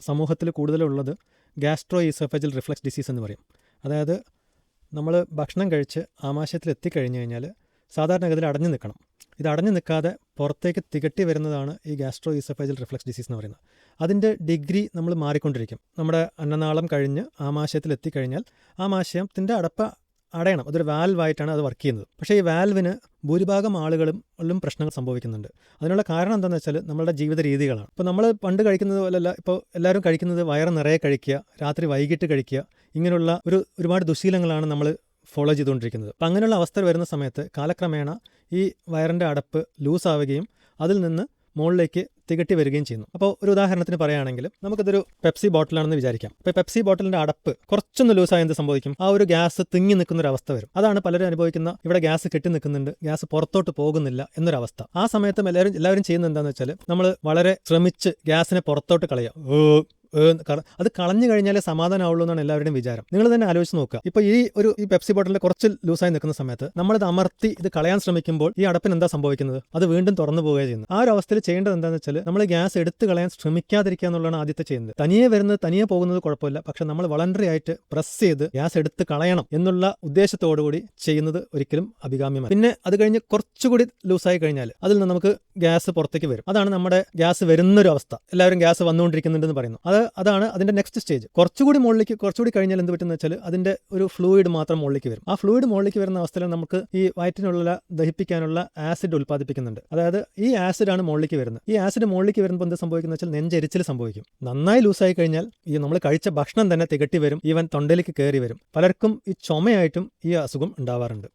സമൂഹത്തിൽ കൂടുതലുള്ളത് gastro ഈസോഫജൽ reflux disease എന്ന് പറയും. അതായത് നമ്മൾ ഭക്ഷണം കഴിച്ച് ആമാശയത്തിൽ എത്തിക്കഴിഞ്ഞു കഴിഞ്ഞാൽ സാധാരണഗതിയിൽ അടഞ്ഞു നിൽക്കണം. ഇത് അടഞ്ഞു നിൽക്കാതെ പുറത്തേക്ക് തികട്ടി വരുന്നതാണ് ഈ ഗ്യാസ്ട്രോ ഈസോഫജൽ റിഫ്ലക്സ് ഡിസീസ് എന്ന് പറയുന്നത്. അതിന്റെ ഡിഗ്രി നമ്മൾ മാറിക്കൊണ്ടിരിക്കും. നമ്മുടെ അന്നനാളം കഴിഞ്ഞ് ആമാശയത്തിൽ എത്തിക്കഴിഞ്ഞാൽ ആമാശയത്തിന്റെ അടപ്പ അടയണം. അതൊരു വാൽവായിട്ടാണ് അത് വർക്ക് ചെയ്യുന്നത്. പക്ഷേ ഈ വാൽവിന് ഭൂരിഭാഗം ആളുകളും ഉള്ളും പ്രശ്നങ്ങൾ സംഭവിക്കുന്നുണ്ട്. അതിനുള്ള കാരണം എന്താണെന്ന് വെച്ചാൽ നമ്മളുടെ ജീവിത രീതികളാണ്. ഇപ്പോൾ നമ്മൾ പണ്ട് കഴിക്കുന്നത് പോലെയല്ല ഇപ്പോൾ എല്ലാവരും കഴിക്കുന്നത് വയറ് നിറയെ കഴിക്കുക രാത്രി വൈകിട്ട് കഴിക്കുക ഇങ്ങനെയുള്ള ഒരു ഒരുപാട് ദുശീലങ്ങളാണ് നമ്മൾ ഫോളോ ചെയ്തുകൊണ്ടിരിക്കുന്നത്. അപ്പം അങ്ങനെയുള്ള അവസ്ഥ വരുന്ന സമയത്ത് കാലക്രമേണ ഈ വയറിന്റെ അടപ്പ് ലൂസാവുകയും അതിൽ നിന്ന് മുകളിലേക്ക് തികട്ടി വരികയും ചെയ്യുന്നു. അപ്പോൾ ഒരു ഉദാഹരണത്തിന് പറയുകയാണെങ്കിൽ നമുക്കിതൊരു പെപ്സി ബോട്ടിലാണെന്ന് വിചാരിക്കാം. അപ്പോൾ പെപ്സി ബോട്ടിലിന്റെ അടപ്പ് കുറച്ചൊന്ന് ലൂസായ എന്ത് സംഭവിക്കും? ആ ഒരു ഗ്യാസ് തിങ്ങി നിൽക്കുന്ന ഒരു അവസ്ഥ വരും. അതാണ് പലരും അനുഭവിക്കുന്ന ഇവിടെ ഗ്യാസ് കെട്ടി നിൽക്കുന്നുണ്ട് ഗ്യാസ് പുറത്തോട്ട് പോകുന്നില്ല എന്നൊരവസ്ഥ. ആ സമയത്തും എല്ലാവരും എല്ലാവരും ചെയ്യുന്നത് എന്താണെന്ന് വെച്ചാൽ നമ്മൾ വളരെ ശ്രമിച്ച് ഗ്യാസിനെ പുറത്തോട്ട് കളയുക. അത് കളഞ്ഞു കഴിഞ്ഞാലേ സമാധാനമാവുള്ളൂ എന്നാണ് എല്ലാവരുടെയും വിചാരം. നിങ്ങൾ തന്നെ ആലോചിച്ച് നോക്കുക. ഇപ്പോൾ ഈ ഒരു ഈ പെപ്സി ബോട്ടിൽ കുറച്ച് ലൂസായി നിൽക്കുന്ന സമയത്ത് നമ്മളിത് അമർത്തി ഇത് കളയാൻ ശ്രമിക്കുമ്പോൾ ഈ അടപ്പിന് എന്താ സംഭവിക്കുന്നത്? അത് വീണ്ടും തുറന്നു പോവുകയാണ് ചെയ്യുന്നത്. ആ ഒരു അവസ്ഥയിൽ ചെയ്യേണ്ടത് എന്താണെന്ന് വെച്ചാൽ നമ്മൾ ഗ്യാസ് എടുത്ത് കളയാൻ ശ്രമിക്കാതിരിക്കുക എന്നുള്ളതാണ് ആദ്യത്തെ ചെയ്യുന്നത്. തനിയെ വരുന്നത് തനിയെ പോകുന്നത് കുഴപ്പമില്ല. പക്ഷെ നമ്മൾ വളണ്ടറി ആയിട്ട് പ്രസ് ചെയ്ത് ഗ്യാസ് എടുത്ത് കളയണം എന്നുള്ള ഉദ്ദേശത്തോടുകൂടി ചെയ്യുന്നത് ഒരിക്കലും അഭികാമ്യമല്ല പിന്നെ അത് കഴിഞ്ഞ് കുറച്ചുകൂടി ലൂസായി കഴിഞ്ഞാൽ അതിൽ നിന്ന് നമുക്ക് ഗ്യാസ് പുറത്തേക്ക് വരും. അതാണ് നമ്മുടെ ഗ്യാസ് വരുന്നൊരു അവസ്ഥ. എല്ലാവരും ഗ്യാസ് വന്നുകൊണ്ടിരിക്കുന്നുണ്ടെന്ന് പറയുന്നു. അത് അതാണ് അതിന്റെ നെക്സ്റ്റ് സ്റ്റേജ് കുറച്ചുകൂടി മുകളിലേക്ക് കുറച്ചുകൂടി കഴിഞ്ഞാൽ എന്ത് പറ്റുന്ന വെച്ചാൽ അതിന്റെ ഒരു ഫ്ലൂയിഡ് മാത്രം മുകളിലേക്ക് വരും. ആ ഫ്ലൂയിഡ് മുകളിലേക്ക് വരുന്ന അവസ്ഥയിൽ നമുക്ക് ഈ വയറ്റിനുള്ള ദഹിപ്പിക്കാനുള്ള ആസിഡ് ഉൽപ്പാദിപ്പിക്കുന്നുണ്ട്. അതായത് ഈ ആസിഡാണ് മുകളിലേക്ക് വരുന്നത്. ഈ ആസിഡ് മുകളിലേക്ക് വരുമ്പോൾ എന്ത് സംഭവിക്കുന്ന വെച്ചാൽ നെഞ്ചരിച്ചിൽ സംഭവിക്കും. നന്നായി ലൂസായി കഴിഞ്ഞാൽ ഈ നമ്മൾ കഴിച്ച ഭക്ഷണം തന്നെ തികട്ടി വരും. ഈവൻ തൊണ്ടയിലേക്ക് കയറി വരും. പലർക്കും ഈ ചുമയായിട്ടും ഈ അസുഖം ഉണ്ടാവാറുണ്ട്.